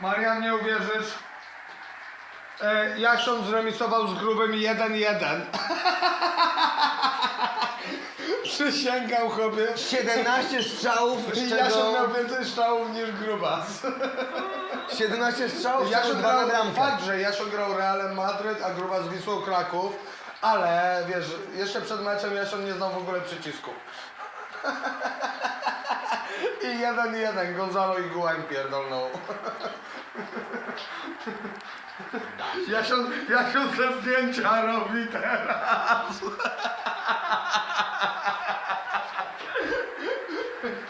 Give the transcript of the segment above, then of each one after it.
Marian, nie uwierzysz. E, Jasią zremisował z grubym 1-1. Przysięgam chłopie. 17 strzałów, z Jasią czego miał więcej strzałów niż grubas. 17 strzałów, czego 2 na grał, bramkę. fakt, że Jasiu grał Realem Madryt, a Gruba z Wisłą Kraków, ale wiesz, jeszcze przed meczem Jasiu nie znał w ogóle przycisku. I jeden jeden, Gonzalo i Gułań pierdolnął. Jasiu, Jasiu ze zdjęcia robi teraz.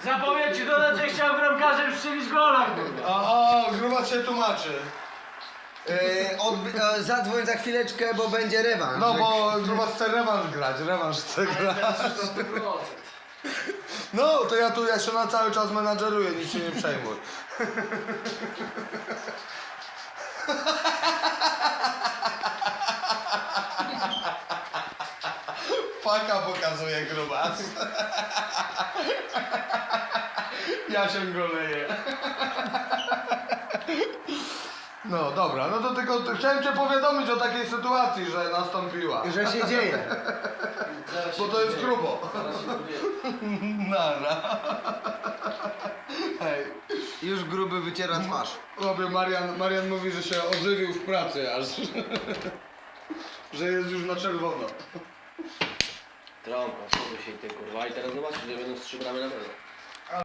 Zapomnieć ci dodać, że chciał bramkarzem strzelić gola, kurwa. O, o, Gruba się tłumaczy. Yy, e, zadzwoń za chwileczkę, bo będzie rewanż. No bo Gruba chce rewanż grać, rewanż chce grać. No, to ja tu jeszcze na cały czas menadżeruję, nic się nie przejmuj. Faka pokazuje grubas. Ja się goleję. No dobra, no to tylko chciałem cię powiadomić o takiej sytuacji, że nastąpiła. Że się dzieje. Bo to jest grubo. Nara. Hej. Już gruby wyciera twarz. Robię, Marian, Marian mówi, że się ożywił w pracy aż. że jest już na czerwono. Trąba, co się ty kurwa i teraz zobaczysz, że będą z trzy bramy na pewno.